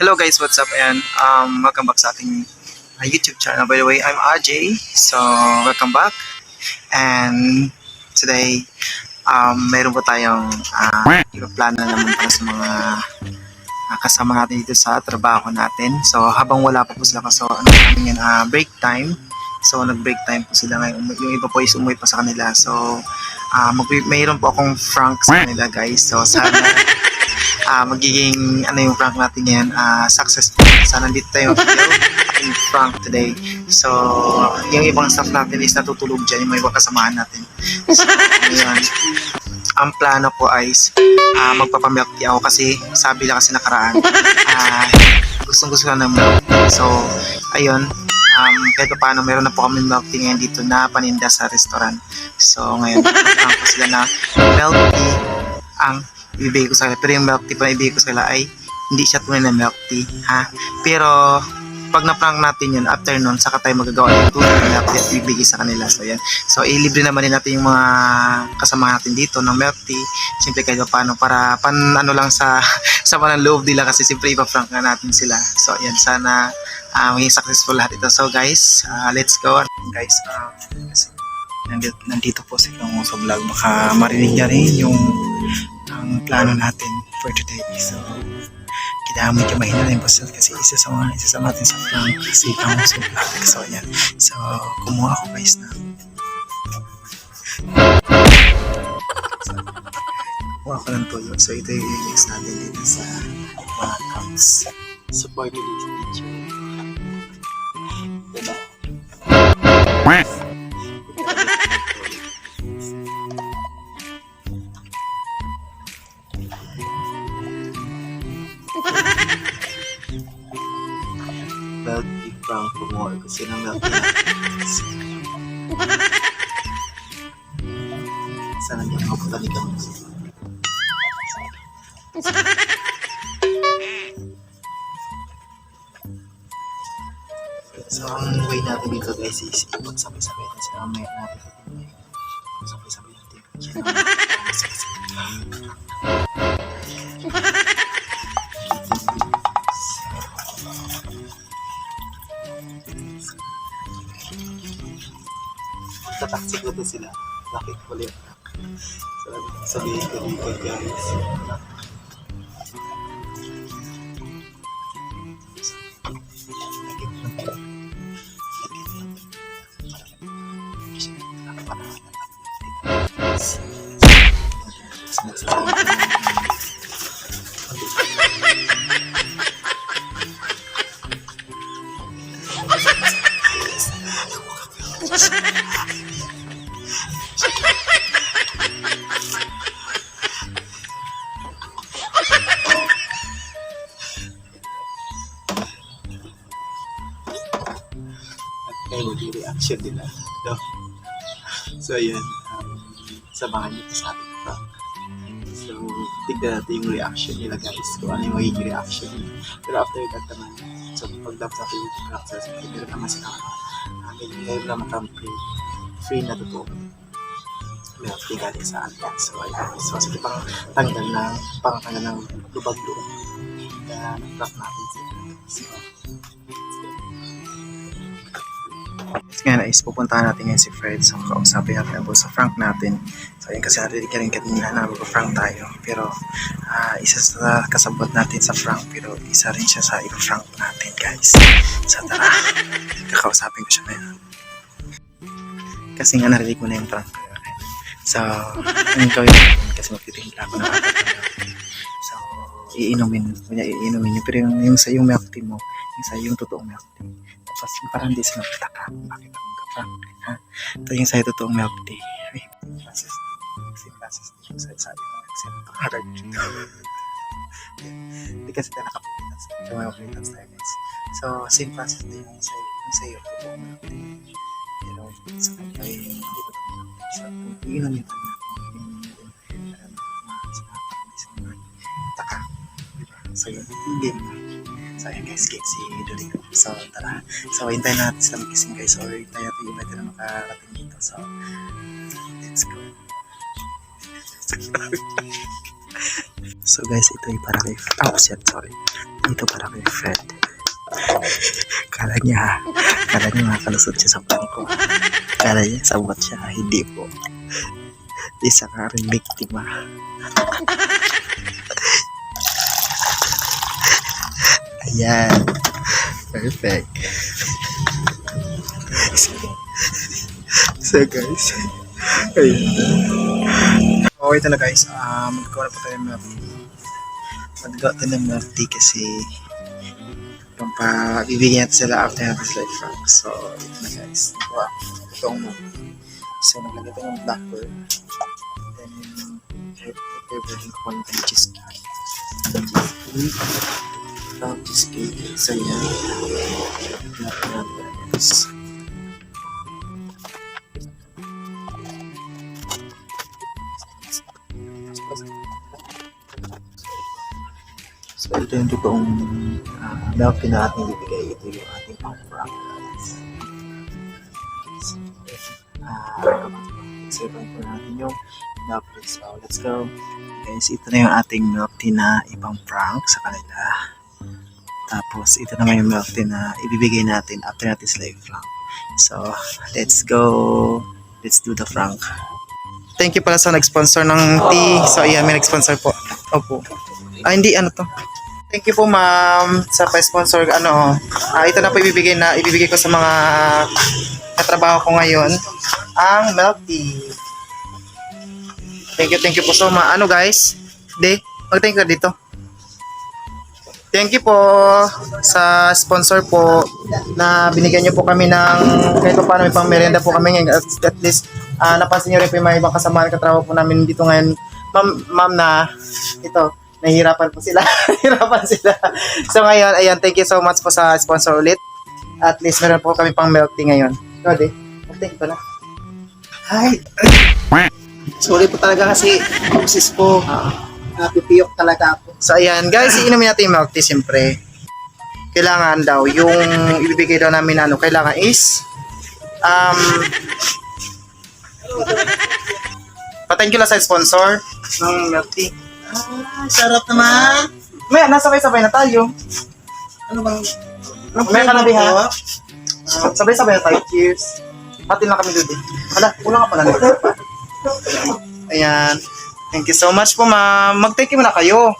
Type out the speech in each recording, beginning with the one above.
Hello guys, what's up? Ayan, um, welcome back sa ating uh, YouTube channel. By the way, I'm Ajay. So, welcome back. And today, um, meron po tayong uh, plano naman para sa mga uh, kasama natin dito sa trabaho natin. So, habang wala pa po sila kasi ano namin yan, uh, break time. So, nag-break time po sila ngayon. Yung iba po is umuwi pa sa kanila. So, uh, mag- mayroon po akong Frank sa kanila guys. So, sana ah magiging ano yung prank natin ngayon? Ah successful. Sana nandito tayo. Yung prank today. So yung ibang staff natin is natutulog dyan. Yung mga ibang kasamahan natin. So ngayon ang plano po ay ah magpapamilk ako kasi sabi lang kasi nakaraan. Ah gustong gusto ko ng milk. So ayun. Um, kahit pa paano meron na po kami milk tea ngayon dito na paninda sa restaurant. So ngayon prank ko sila na milk ang ibibigay ko sa kanila. Pero yung milk tea na ibibigay ko sa kanila ay hindi siya tunay na milk tea. Ha? Pero pag na-prank natin yun, after nun, saka tayo magagawa ng tunay na milk tea at ibibigay sa kanila. So, yan. So, ilibre naman din natin yung mga kasama natin dito ng milk tea. Siyempre, kahit pa paano, para pan, ano lang sa, sa manang loob nila kasi siyempre ipa-prank nga natin sila. So, yan. Sana ah, maging successful lahat ito. So, guys, ah, let's go. Guys, ah, nandito, nandito po sila sa vlog. Baka marinig niya rin yung ang plano natin for today. So, kailangan medyo mahina rin sila kasi isa sa mga isa sa natin sa plan kasi ang so vlog. So, yan. So, kumuha ako guys na kumuha ko ng tuyo. So, ito yung i-mix natin dito sa mga cups. So, for me, milk tea from Kumor kasi ng milk tea sana hindi ako patalikan mo So, ang way natin dito guys is ipagsabay-sabay natin sila mamaya natin. Sabay-sabay natin. Tataksik na sila. Yun? Sabi, sabihin ko dito guys. at kayo maging reaction nila. No? So, ayun. Um, samahan niyo sa ating prank. So, tignan natin yung reaction nila guys. Kung ano yung magiging reaction nila. Pero after that naman, so pag tapos natin yung prank sa so, meron naman sila amin. Meron naman kami free, free na totoo. Meron free galing sa atin. So, ayun. So, sige pang tanggal na, pang tanggal ng lubag-lubag. Kaya, nag-prank natin sila. So, Next nga is pupuntahan natin ngayon si Fred. So, kausapin natin ang sa Frank natin. So, yun kasi natin rin kanina na mag-Frank tayo. Pero, ah, isa sa kasabot natin sa Frank. Pero, isa rin siya sa ipa-Frank natin, guys. So, tara. Kakausapin ko siya ngayon. Kasi nga narinig mo na yung prank ko. So, ang gawin natin kasi magtitimpla ako ng So, iinumin, kunya iinumin niyo. Pero yung, yung sa yung milk tea mo, yung sa yung totoong milk tea. Tapos yung parang hindi sila magtaka. Bakit ako magka-prank? Ha? Ito yung sa totoong milk tea. Ay, classes. Kasi classes yung sa sa yung exam. Harap dito. Hindi kasi tayo nakapitas. So, may kapitas tayo guys. So, same process din yung sa yung sa iyo. Totoong milk tea. Pero, sa kanya ay hindi totoong milk tea. So, iinom yung kanya. Taka. Diba? So, yun. Mo. So, ayan guys, game si Dorico. So, tara. So, hintayin natin sila mag-gising guys. So, hintayin natin yung iba na makarating dito. So, let's go. So guys, ito yung para kay... Oh, shit, sorry. Dito para kay Fred. Kala niya, kala niya makalusot siya sa bangko. Kala niya sabot siya, hindi po. Isa ka rin biktima. Ayan. Perfect. So guys, ayun. Okay na guys, uh, magkawa na po tayo ng. Magkawa tayo ng tea kasi yung pa bibigyan natin sila after natin sila i-frank. So, ito na guys. Nakuha itong tea. So, naglagay ng black pearl. Then, i-preparing ko ng cheesecake. Cheesecake. So, yan. Black pearl guys. So, ito yung totoong uh, milk tea na ating ibigay. Ito yung ating pang-prank. So, uh, save po natin yung milk. So, let's go. Guys, ito na yung ating milk na ibang prank sa kanila. Tapos, ito naman yung milk tea na ibibigay natin after natin sila i-prank. So, let's go. Let's do the prank. Thank you pala sa nag-sponsor ng tea. So, ayan, may nag-sponsor po. Opo. Ah, hindi, ano to? Thank you po, ma'am, sa pa-sponsor. Ano, ah, ito na po ibibigay na, ibibigay ko sa mga katrabaho ko ngayon. Ang milk tea. Thank you, thank you po so ma. Ano, guys? De, mag-thank you ka dito. Thank you po sa sponsor po na binigyan niyo po kami ng kahit pa paano may pang merienda po kami ngayon. At, at least ah, napansin niyo rin po yung mga ibang kasama ng katrabaho po namin dito ngayon. Ma'am, ma'am na ito, nahihirapan po sila. nahihirapan sila. So ngayon, ayan, thank you so much po sa sponsor ulit. At least meron po kami pang milk tea ngayon. Ikaw, de. Thank you pala. Hi. Sorry po talaga kasi boses ko. Napipiyok talaga ako. So ayan, guys, iinumin natin yung milk tea siyempre. Kailangan daw, yung ibibigay daw namin na ano, kailangan is um Pathank you lang sa sponsor ng milk tea. Ah, sarap naman. May, nasabay-sabay na tayo. Ano bang... May kanabi ha? Ah, sabay-sabay na tayo. Cheers. Pati lang kami doon. Hala, kulang ka pala. Ayan. Thank you so much po, ma'am. Mag-thank you muna kayo.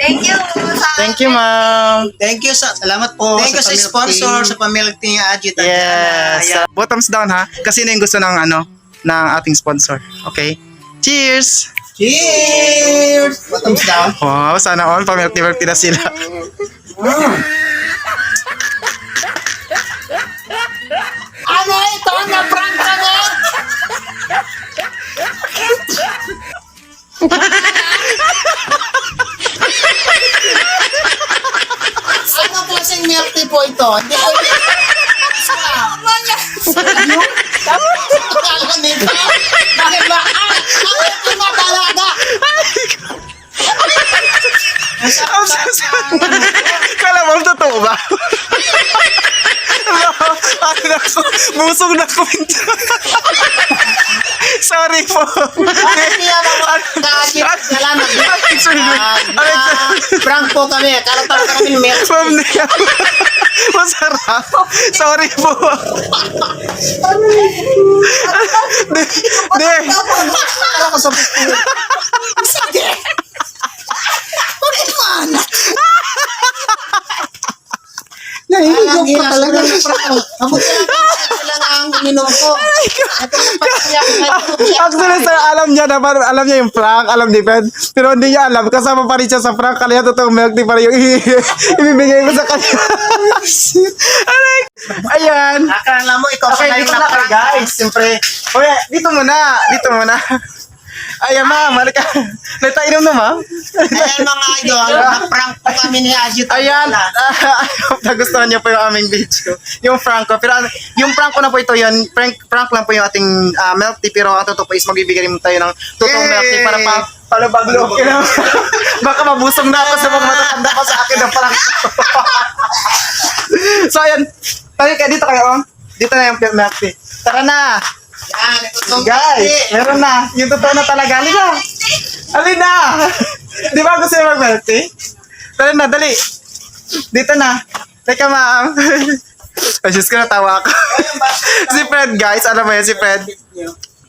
Thank you sa Thank you, ma'am. Thank you sa... Salamat po. Thank you sa pamilk sponsor, tea. Sa pamilk ni Ajit. Yes. Ayan. Bottoms down ha. Kasi na yung gusto ng ano, ng ating sponsor. Okay? Cheers! Cheers! Bottoms down. Wow, sana all pamilk-milk na sila. Ano ito? Na-prank ka na? Ano klaseng milk tea po ito? Hindi ko... Akala nito? Bakit ba? Ako na talaga! I'm. Kala mo, totoo ba? ano ako, busog na ko. Sorry po. Bakit niya naman ka-Ajit? Salamat. Ah, prank po kami. Karataw kami milk Ma'am Nia. Masarap. Sorry po. De, de. Ako sa Sige! Bakit mo anak? Nahihigo pa talaga. Mabuti lang ininom ko. Ito yung pagkaya ko. Actually, sir, alam niya na, parang alam niya yung prank, alam ni Ben. Pero hindi niya alam, kasama pa rin siya sa prank. Kaya totoong milk tea pa rin yung ibibigay ko sa kanya. Aray. Ayan. Akala mo ikaw Okay, yung na naprank. guys. Siyempre. Oye, dito muna. Dito muna. Ayan, ma'am. Halika. Nagtainom na, ma'am. Ayan mga idol, na-prank po kami ni Ajit. Ayan, hope nagustuhan niyo po yung aming video. Yung Franco. Pero ano, yung Franco na po ito yun, prank, prank lang po yung ating ah, milk tea. Pero ang totoo po is magbibigay rin tayo ng totoong milk tea para pa palabag loob ko na. Baka mabusog na ako sa mga matatanda ko sa akin ng prank. so ayan, tayo kayo dito kayo. oh. Dito na yung milk tea. Tara na. Yan, Guys, meron na. Yung totoo na talaga. Halika. Halina. Di ba gusto yung mag-milk tea? Tara na, dali. Dito na. Teka, ma'am. Ay, Diyos ko, natawa ako. si Fred, guys. Alam mo yun, si Fred.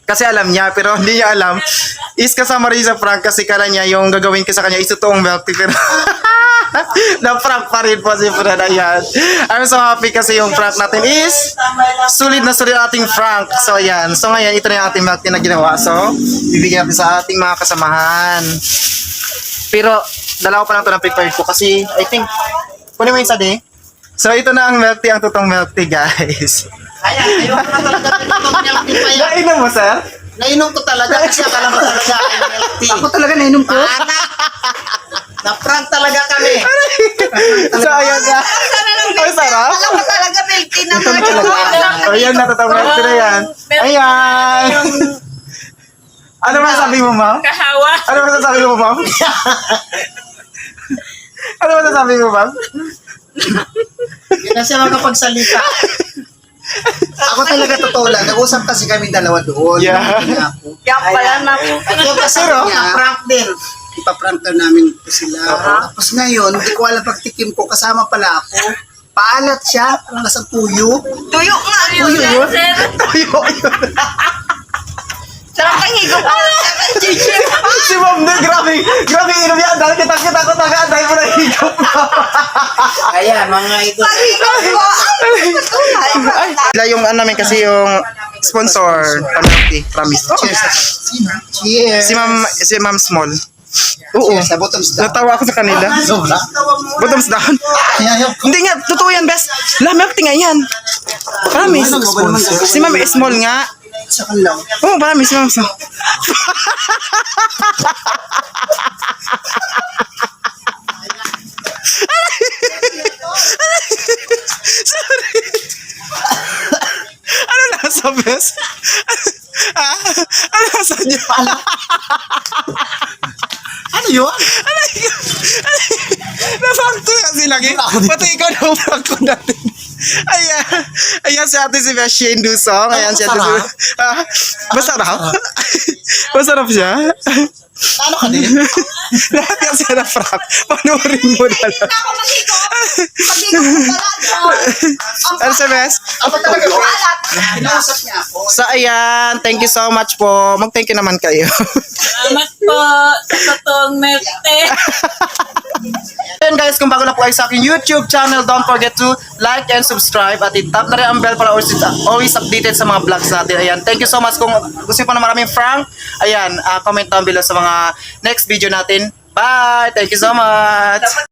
Kasi alam niya, pero hindi niya alam. Is kasama rin sa prank kasi kala niya yung gagawin ko sa kanya is totoong tea. Pero na-prank pa rin po si Fred. Ayan. I'm so happy kasi yung prank natin is sulit na sulit ating prank. So, ayan. So, ngayon, ito na yung ating tea na ginawa. So, bibigyan natin sa ating mga kasamahan. Pero, dalawa pa lang ito na prepared ko kasi I think, kunin mo yung isa di. So, ito na ang milk tea, ang totoong milk tea, guys. Ayan, ayoko na talaga tinutong milk tea pa yan. Nainom mo, sir? Nainom ko talaga kasi akala mo talaga ay milk tea. Ako talaga nainom ko. Na-prank talaga kami. So, ayan na. Ay, sarap. Alam mo talaga, tea na Ito na talaga. O, yan, natatawag natin na yan. Ayan. Ano masasabi mo, ma'am? Kahawa. Ano masasabi mo, ma'am? Ano masasabi mo, ma'am? Hindi na siya makapagsalita. Ako talaga totoo lang. Nag-usap kasi kami dalawa doon. Yeah. Na. Kaya pala na Ito kasi Pero- niya, prank din. Ipaprank daw namin ito sila. Tapos ngayon, hindi ko alam pagtikim ko, kasama pala ako. Paalat siya, parang nasa tuyo. tuyo nga. Tuyo yun? Sir, Tuyo yun. sarap ang higop. Si ma'am din, grabe. Grabe, inom yan. Dahil kita-kita ko taga. Dahil mo na higop Ayan, mga ito. Sila yung ano namin kasi yung sponsor. Pamilti. Promise. Cheers. Sino? Cheers. Si ma'am, si ma'am Small. Oo. Sa bottoms down. Natawa ako sa kanila. Sobra. Bottoms down. Hindi nga, totoo yan, best. La, milk tea nga yan. Promise. Si ma'am Small nga. sa kanlaw. Oo, oh, promise, ma'am. Small. Ano lasa, best? ah, ano lasa niya? Ano yun? Nafakto kasi lagi. Pati ikaw na fakto natin. Ayan. Ayan si ate si Shane Dusong. Ayan si ate si... Ah, masarap? masarap siya? Ano ka din? Lahat yan siya na prank. Panoorin mo na lang. Ako maghigop. Maghigop ko pala. Ano si Bes? Ako talaga. Alat. Kinausap niya ako. So ayan, thank you so much po. Mag-thank you naman kayo. Salamat po sa totoong milk tea. Ayun guys, kung bago na po kayo sa aking YouTube channel, don't forget to like and subscribe at i-tap na rin ang bell para always, always updated sa mga vlogs natin. Ayan, thank you so much. Kung gusto pa na maraming prank, ayan, ah, comment down below sa mga next video natin. Bye! Thank you so much!